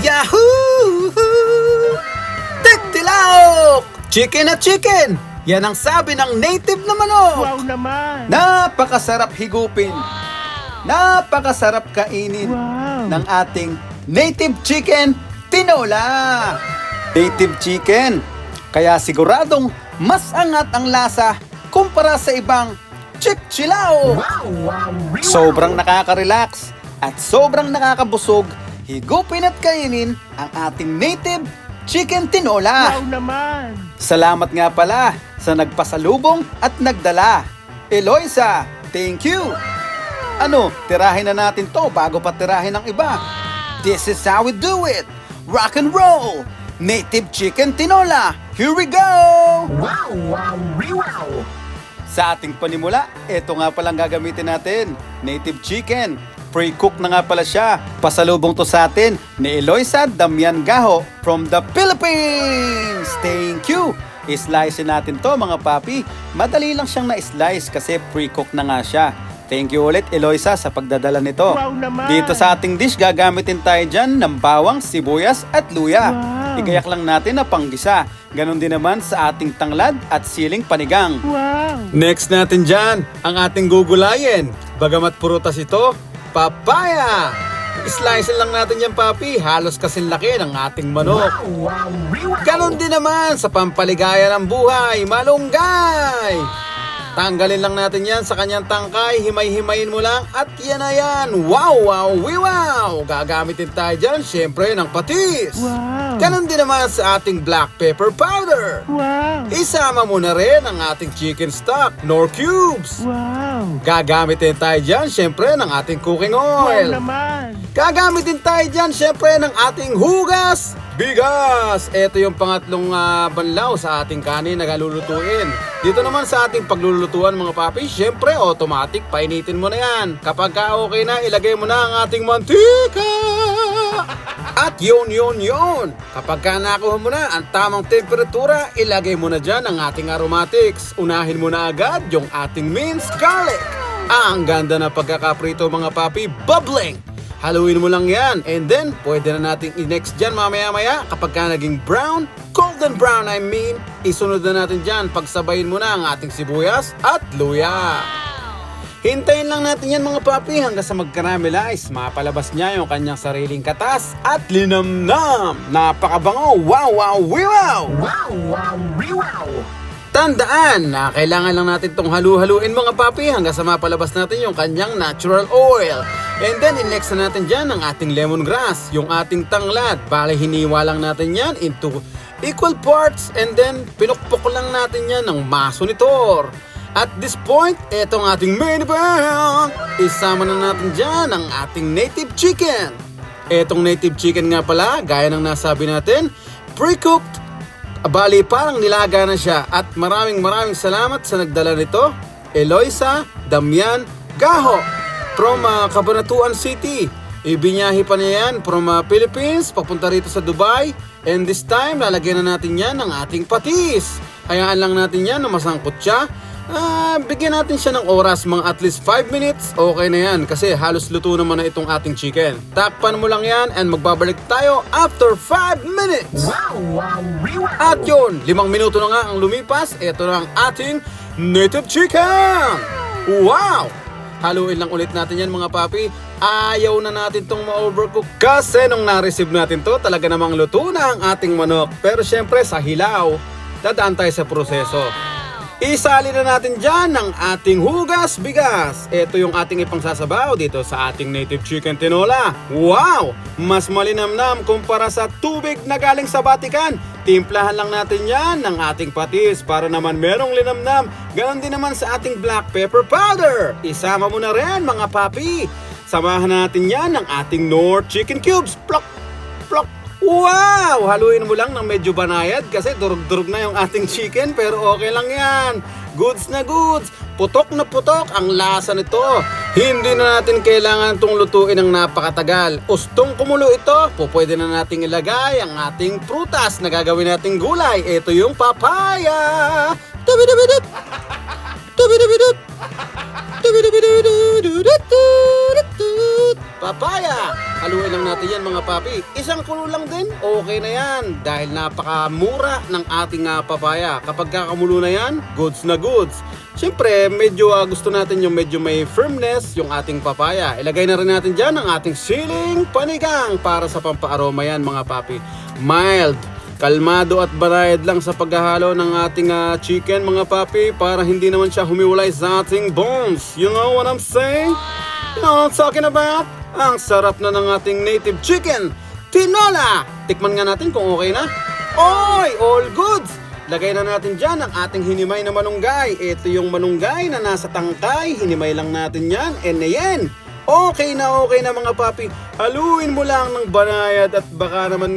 Yahoo! Tektilaok! Chicken na chicken! Yan ang sabi ng native na manok! Wow naman! Napakasarap higupin! Napakasarap kainin Wow! ng ating native chicken tinola! Native chicken! Kaya siguradong mas angat ang lasa kumpara sa ibang chick-chilao! Sobrang nakaka-relax at sobrang nakakabusog higupin at kainin ang ating native chicken tinola! Wow naman! Salamat nga pala sa nagpasalubong at nagdala. Eloisa, thank you! Ano, tirahin na natin to bago pa tirahin ng iba. This is how we do it! Rock and roll! Native chicken tinola! Here we go! Wow, wow, wow! Sa ating panimula, ito nga palang gagamitin natin. Native chicken. Pre-cook na nga pala siya. Pasalubong to sa atin ni Eloisa Damian Gaho from the Philippines. Thank you. I-slice natin to mga papi. Madali lang siyang na-slice kasi pre-cook na nga siya. Thank you ulit Eloisa sa pagdadala nito. Wow naman! Dito sa ating dish, gagamitin tayo dyan ng bawang, sibuyas at luya. Wow. Igayak lang natin na panggisa. Ganon din naman sa ating tanglad at siling panigang. Wow! Next natin dyan, ang ating gugulayin. Bagamat prutas ito, papaya! Slice lang natin yan, papi. Halos kasing laki ng ating manok. Ganon din naman sa pampaligaya ng buhay, malunggay! Tanggalin lang natin yan sa kanyang tangkay, himay-himayin mo lang at yan na yan. Wow, wow, wow! Gagamitin tayo dyan, syempre, ng patis. Wow! Ganon din naman sa ating black pepper powder. Wow! Isama mo na rin ang ating chicken stock, nor cubes. Wow! Gagamitin tayo dyan, syempre, ng ating cooking Wow oil. naman! Gagamitin tayo dyan, syempre, ng ating hugas, bigas. Ito yung pangatlong ah, banlaw sa ating kanin na galulutuin. Dito naman sa ating paglulutuan mga papi, syempre, automatic, painitin mo na yan. Kapag ka okay na, ilagay mo na ang ating mantika. At yun, yun, yun. Kapag ka nakuha mo na ang tamang temperatura, ilagay mo na dyan ang ating aromatics. Unahin mo na agad yung ating minced garlic. Ah, ang ganda na pagkakaprito mga papi, bubbling. Haluin mo lang yan. And then, pwede na nating i-next dyan mamaya-maya kapag ka naging brown, golden brown I mean, isunod na natin dyan. Pagsabayin mo na ang ating sibuyas at luya. Hintayin lang natin yan mga papi hanggang sa mag-caramelize. Mapalabas niya yung kanyang sariling katas at linamnam. Napakabango. Wow, wow, wow! Wow, wow, wow! Tandaan na kailangan lang natin tong halu-haluin mga papi hanggang sa mapalabas natin yung kanyang natural oil. And then, in-next na natin dyan ang ating lemongrass, yung ating tanglad. Bale, hiniwa lang natin yan into equal parts and then pinukpok lang natin yan ng maso ni Thor. At this point, etong ating main event. Isama na natin dyan ang ating native chicken. Etong native chicken nga pala, gaya ng nasabi natin, pre-cooked Bali, parang nilaga na siya at maraming maraming salamat sa nagdala nito, Eloisa Damian Gaho from uh, Cabanatuan City. Ibinyahe pa niya yan from uh, Philippines papunta rito sa Dubai and this time lalagyan na natin yan ng ating patis. Hayaan lang natin yan na masangkot siya. Ah, bigyan natin siya ng oras, mga at least 5 minutes. Okay na yan kasi halos luto naman na itong ating chicken. Takpan mo lang yan and magbabalik tayo after 5 minutes. Wow, wow, wow! At yun, limang minuto na nga ang lumipas. Ito na ang ating native chicken! Wow! Haluin lang ulit natin yan mga papi. Ayaw na natin tong ma-overcook. Kasi nung na-receive natin to, talaga namang luto na ang ating manok. Pero syempre sa hilaw, dadaan tayo sa proseso. Isali na natin dyan ang ating hugas bigas. Ito yung ating ipangsasabaw dito sa ating native chicken tinola. Wow! Mas malinamnam kumpara sa tubig na galing sa batikan. Timplahan lang natin yan ng ating patis para naman merong linamnam. Ganon din naman sa ating black pepper powder. Isama mo na rin mga papi. Samahan natin yan ng ating North chicken cubes. Plok! Wow! Haluin mo lang ng medyo banayad kasi durug-durug na yung ating chicken pero okay lang yan. Goods na goods. Putok na putok ang lasa nito. Hindi na natin kailangan itong lutuin ng napakatagal. Ustong kumulo ito, po na nating ilagay ang ating prutas na gagawin nating gulay. Ito yung papaya. Tubidubidub. Tubidubidub. Tubidubidubidubidubidub. papaya. Haluin lang natin yan mga papi. Isang kulo lang din, okay na yan. Dahil napakamura ng ating ah, papaya. Kapag kakamulo na yan, goods na goods. Siyempre, medyo ah, gusto natin yung medyo may firmness yung ating papaya. Ilagay na rin natin dyan ang ating siling panigang para sa pampaaroma yan mga papi. Mild, kalmado at barayad lang sa paghahalo ng ating ah, chicken mga papi para hindi naman siya humiwalay sa ating bones. You know what I'm saying? I'm talking about? Ang sarap na ng ating native chicken. Tinola! Tikman nga natin kung okay na. Oy! All goods! Lagay na natin dyan ang ating hinimay na manunggay. Ito yung manunggay na nasa tangkay. Hinimay lang natin yan. And ayan, okay na okay na mga papi. Haluin mo lang ng banayad at baka naman,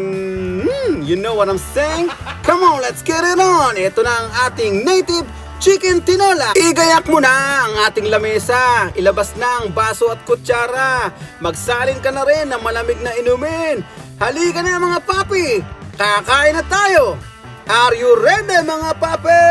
hmm, you know what I'm saying? Come on, let's get it on. Ito na ang ating native chicken tinola. Igayak mo na ang ating lamesa. Ilabas na ang baso at kutsara. Magsalin ka na rin ng malamig na inumin. Halika na mga papi. Kakain na tayo. Are you ready mga papi?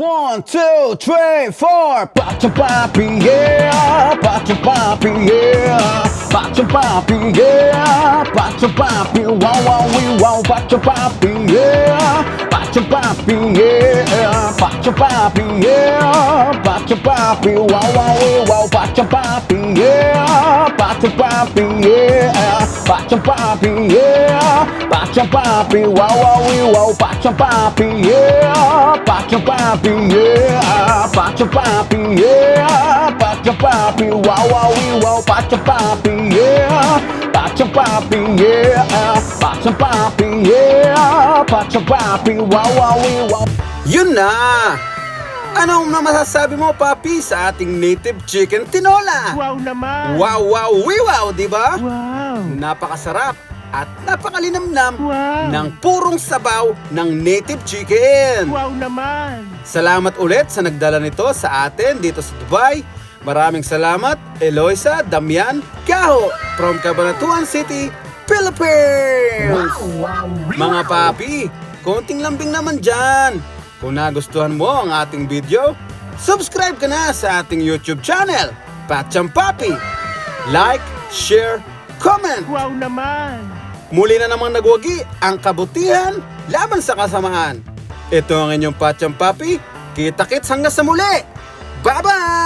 One, two, three, four. Pacha papi, yeah. Pacha papi, yeah. Pacha papi, yeah. Pacha papi, wow, wow, we wow. Pacha papi, yeah. Pacha papi, yeah. Pacha papi, yeah. Pacha papi, wow, wow, we wow. Pacha papi, yeah. Pacha papi, yeah. Pacha papi, yeah. Pacha papi, wow, wow, we wow. Pacha papi, yeah. Pacha papi, yeah. Pacha papi, yeah. Pacha papi, wow, wow, we wow. Pacha papi. Pacha papi, yeah. Pacha papi, yeah. Pacha papi, wow, wow, we wow. Yun na! Anong na masasabi mo, papi, sa ating native chicken tinola? Wow naman! Wow, wow, we wow, di ba? Wow! Napakasarap at napakalinamnam Wow! ng purong sabaw ng native chicken. Wow naman! Salamat ulit sa nagdala nito sa atin dito sa Dubai. Maraming salamat, Eloisa Damian Gaho from Cabanatuan City, Philippines. Wow, wow, Mga papi, konting lambing naman dyan. Kung nagustuhan mo ang ating video, subscribe ka na sa ating YouTube channel, Patcham Papi. Like, share, comment. Wow naman! Muli na namang nagwagi ang kabutihan laban sa kasamaan. Ito ang inyong Patcham Papi. Kita-kits hanggang sa muli. Bye-bye!